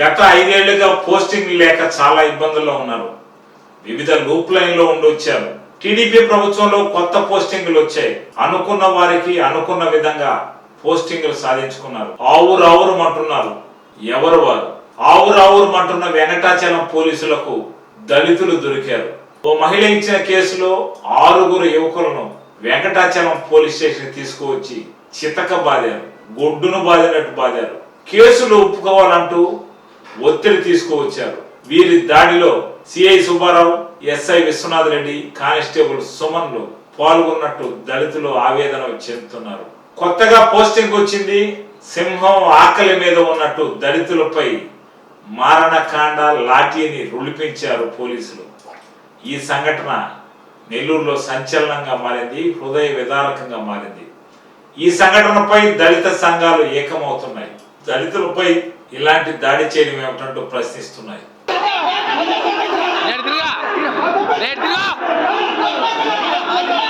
గత ఐదేళ్ళుగా పోస్టింగ్ లేక చాలా ఇబ్బందుల్లో ఉన్నారు. వివిధ లూప్ లైన్లో ఉండొచ్చారు. టీడీపీ ప్రభుత్వంలో కొత్త పోస్టింగులు వచ్చాయి. అనుకున్న వారికి అనుకున్న విధంగా పోస్టింగులు సాధించుకున్నారు. ఆవురు ఆవురు అంటున్నారు ఎవరు వారు? ఆవురు ఆవురు అంటున్న వెంకటాచలం పోలీసులకు దళితులు దొరికారు. ఓ మహిళ ఇచ్చిన కేసులో ఆరుగురు యువకులను వెంకటాచలం పోలీస్ స్టేషన్ తీసుకువచ్చి చితక బాదారు. గొడ్డును బాదినట్టు బాదారు. కేసులు ఒప్పుకోవాలంటూ ఒత్తిడి తీసుకువచ్చారు. వీరి దాడిలో CI Subbarao SI Vishwanath Reddy constable సుమన్లు పాల్గొన్నట్టు దళితులు ఆవేదన చెందుతున్నారు కొత్తగా పోస్టింగ్ వచ్చింది. సింహం ఆకలి మీద ఉన్నట్టు దళితులపై మారణకాండ లాఠీని రులిపించారు పోలీసులు. ఈ సంఘటన నెల్లూరులో సంచలనంగా మారింది హృదయ విదారకంగా మారింది. ఈ సంఘటనపై దళిత సంఘాలు ఏకమవుతున్నాయి. దళితులపై ఇలాంటి దాడి చేయడం ఏమిటంటూ ప్రశ్నిస్తున్నాయి రేటు go! రేటు తిరుగా ట్రా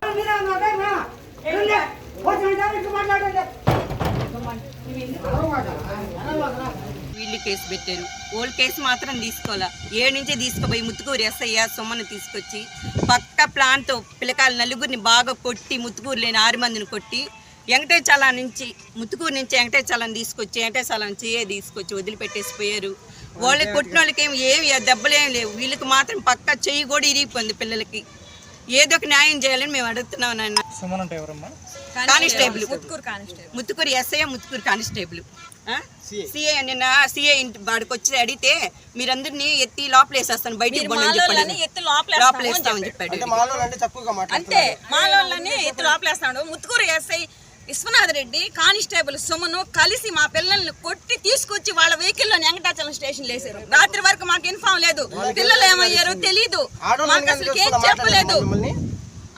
వీళ్ళు కేసు పెట్టారు. ఓల్డ్ కేసు మాత్రం తీసుకోవాలా? ఏడు నుంచే తీసుకుపోయి ముత్తుకూరు ఎస్ఐ సొమ్మను తీసుకొచ్చి పక్క ప్లాన్తో పిల్లకాయలు నలుగురిని బాగా కొట్టి ముత్తుకూరు లేని ఆరు మందిని కొట్టి వెంకటేశాల నుంచి ముత్తుకూరు నుంచి వెంకటేశాలను తీసుకొచ్చి వెంకటేశాల నుంచి ఏ తీసుకొచ్చి వదిలిపెట్టేసి పోయారు. వాళ్ళకి కొట్టిన వాళ్ళకి ఏం ఏమి దెబ్బలేం లేవు. వీళ్ళకి మాత్రం పక్క చెయ్యి కూడా ఇరిగిపోయింది పిల్లలకి. ఏదో ఒక న్యాయం చేయాలని మేము అడుగుతున్నాం నాన్న సుమన్ అంటే ఎవరమ్మా? Constable. Muthukur constable. Muthukur SI Muthukur constable. CI. నిన్న సిఐ ఇంటి వాడికి వచ్చి అడిగితే మీరందరినీ ఎత్తి లోపల వేసేస్తాను బయటికి మాలోళ్ళని చెప్పాడు. అంటే అంతే ఎత్తి లోపలేస్తున్నాడు ముత్తుకూరు ఎస్ఐ విశ్వనాథ్ రెడ్డి కానిస్టేబుల్ సుమను కలిసి మా పిల్లల్ని కొట్టి తీసుకొచ్చి వాళ్ళ వెహికల్లో వెంకటాచలం స్టేషన్ వేసారు రాత్రి వరకు మాకు ఇన్ఫామ్ లేదు. పిల్లలు ఏమయ్యారో తెలీదు. మాకు అసలు ఏం చెప్పలేదు.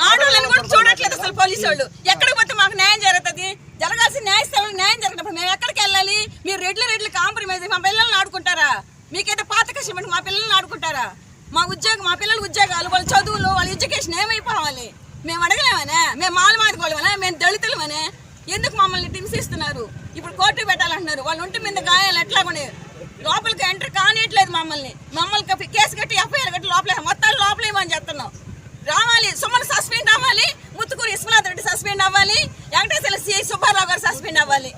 ఆడవాళ్ళని కూడా చూడట్లేదు అసలు పోలీసు వాళ్ళు ఎక్కడికి పోతే మాకు న్యాయం జరుగుతుంది? జరగాల్సిన న్యాయస్థానం న్యాయం జరగనప్పుడు మేము ఎక్కడికి వెళ్ళాలి? మీరు రెడ్లు రెడ్లు కాంప్రమైజ్ మా పిల్లల్ని ఆడుకుంటారా? మీకైతే పాత కష్టం మా పిల్లల్ని ఆడుకుంటారా? మా ఉద్యోగం మా పిల్లల ఉద్యోగాలు వాళ్ళ చదువులు వాళ్ళ ఎడ్యుకేషన్ ఏమైపోవాలి? మేము అడగలేమనే? మేము మాల మాదికోవాలనే మేము దళితులమనే? ఎందుకు మమ్మల్ని హింసిస్తున్నారు? ఇప్పుడు కోర్టు పెట్టాలంటున్నారు. వాళ్ళు ఒంటి మీద గాయాలు ఎట్లా ఉన్నాయి? లోపలికి ఎంటర్ కానియట్లేదు మమ్మల్ని. మమ్మల్ని కేసు కట్టి ఎఫ్ఐఆర్ కట్టి లోపల మొత్తాలు లోపల ఇవ్వని చెప్తున్నాం. రావాలి. సుమన్ సస్పెండ్ అవ్వాలి. ముత్తుకూరు విశ్వనాథ్ రెడ్డి సస్పెండ్ అవ్వాలి. వెంకటేశ్వర సిఐ సుబ్బారావు గారు సస్పెండ్ అవ్వాలి.